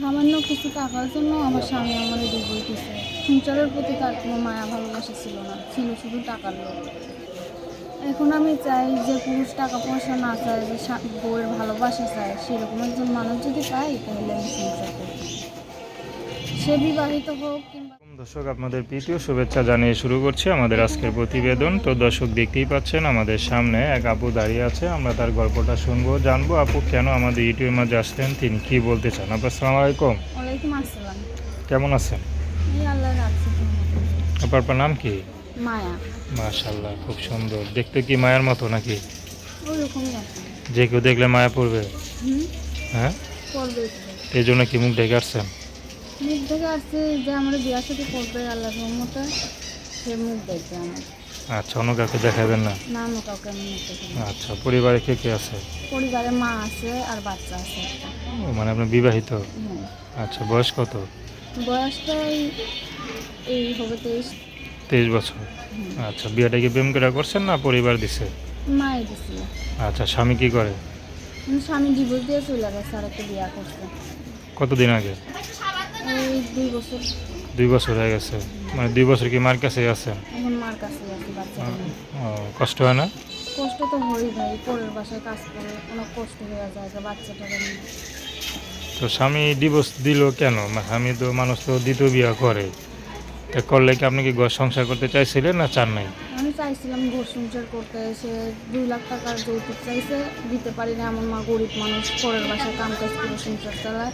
সামান্য কিছু টাকার জন্য আমার স্বামী আমার ডুবে কিছু সংসারের প্রতি তার কোনো মায়া ভালোবাসা ছিল না, ছিল শুধু টাকার লোক এখন আমি চাই যে পুরুষ টাকা পয়সা না চায়, যে বউয়ের ভালোবাসা চায়, সেরকম একজন মানুষ যদি পাই তাহলে আমি সংসার সে বিবাহিত হোক কিংবা দর্শক আপনাদের প্রীতীয় শুভেচ্ছা জানিয়ে শুরু করছি আমাদের আজকের প্রতিবেদন। তো দর্শক দেখতেই পাচ্ছেন আমাদের সামনে এক আপু দাঁড়িয়ে আছে। আমরা তার গল্পটা শুনব জানব আপু কেন আমাদের ইউটিউবের মাঝে আসলেন তিনি কি বলতে চান? আপু আসসালামু আলাইকুম। ওয়ালাইকুম আসসালাম। কেমন আছেন? আপনার আপনার নাম কি? মায়া। মাশাল্লাহ খুব সুন্দর। দেখতে কি মায়ের মতো নাকি? যে কেউ দেখলে মায়া পড়বে। হ্যাঁ? এই জন্য কি মুখ ঢেকে আসছেন? মুখ থেকে আসছে যে আমার বিয়া সাথে করবে আল্লাহ রহমতে সে মুখ দেখবে আমার। আচ্ছা অন্য কাউকে দেখাবেন না? না অন্য কাউকে আমি মুখ দেখি না। আচ্ছা পরিবারে কে কে আছে? পরিবারে মা আছে আর বাচ্চা আছে একটা। ও, মানে আপনি বিবাহিত? আচ্ছা বয়স কত? বয়সটা এই- এই হবে তেইশ। তেইশ বছর। হুম। আচ্ছা বিয়েটা কি প্রেম করে করছেন না পরিবার দিছে? দিছিল আচ্ছা স্বামী কি করে? কিন্তু স্বামী ডিভোর্স দিয়ে চলে গেছে আর একটা বিয়া করছে। কতদিন আগে? দুই বছর। হয়ে গেছে। মানে দুই বছর কি মার কাছে আছে? কষ্ট হয় না? কষ্ট তো হই ভাই পরের বাসায় কাজ করে অনেক কষ্ট হয়ে যায় বাচ্চাটা তো স্বামী ডিভোর্স দিল কেন? স্বামী তো মানুষ তো দ্বিতীয় বিয়ে করে। তা করলে কি আপনি কি ঘর সংসার করতে চাইছিলেন না চান নাই? আমি চাইছিলাম ঘর সংসার করতে সে দুই লাখ টাকার যৌতুক চাইছে দিতে পারি না এমন মা গরিব মানুষ পরের বাসায় কাম কাজ করে সংসার চালায়।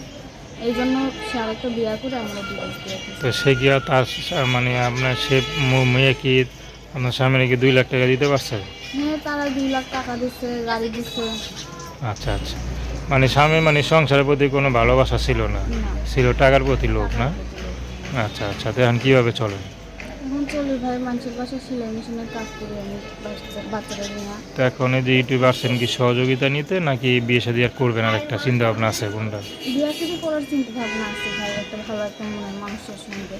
এই জন্য সে আরেকটা বিয়া করে আমরা ডিভোর্স দিয়ে তো সে কি আর তার মানে আপনার সে মেয়ে কি আপনার স্বামীর কি দুই লাখ টাকা দিতে পারছে? হ্যাঁ তারা দুই লাখ টাকা দিচ্ছে গাড়ি দিচ্ছে। আচ্ছা আচ্ছা। মানে স্বামী মানে সংসারের প্রতি কোনো ভালোবাসা ছিল না? ছিল টাকার প্রতি লোক না? আচ্ছা আচ্ছা। তো এখন কীভাবে চলে এখন চলি ভাই মানুষের বাসায় সেলাই মেশিনের কাজ করি আমি বাচ্চা- নিয়ে। তো এখন এই যে ইউটিউব আসছেন কি সহযোগিতা নিতে নাকি বিয়ে শাদী আর করবেন আর একটা চিন্তা ভাবনা আছে কোনটা? বিয়া থেকে করার চিন্তা ভাবনা আছে ভাই একটা ভালো একটা মনের মানুষের সঙ্গে। যে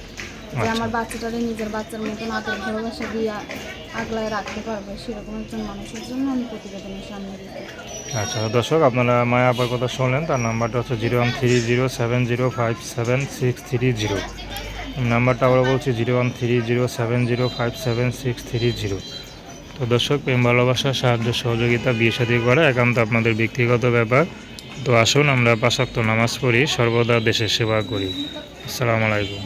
আচ্ছা। আমার বাচ্চাটারে নিজের বাচ্চার মতন আদর ভালোবাসা দিয়ে আগলায় রাখতে পারবে সেরকম একজন মানুষের জন্য আমি প্রতিবেদনের সামনে দিতে আচ্ছা দর্শক আপনারা মায়া আপার কথা শুনলেন তার নাম্বারটা হচ্ছে zero one three zero seven zero five seven six three zero. নাম্বারটা আবার বলছি zero one three zero seven zero five seven six three zero. তো দর্শক, প্রেম ভালোবাসা, সাহায্য, সহযোগিতা, বিয়ে শাদী করা একান্ত আপনাদের ব্যক্তিগত ব্যাপার। তো আসুন আমরা পাশাক্ত নামাজ পড়ি, সর্বদা দেশের সেবা করি। আসসালামু আলাইকুম।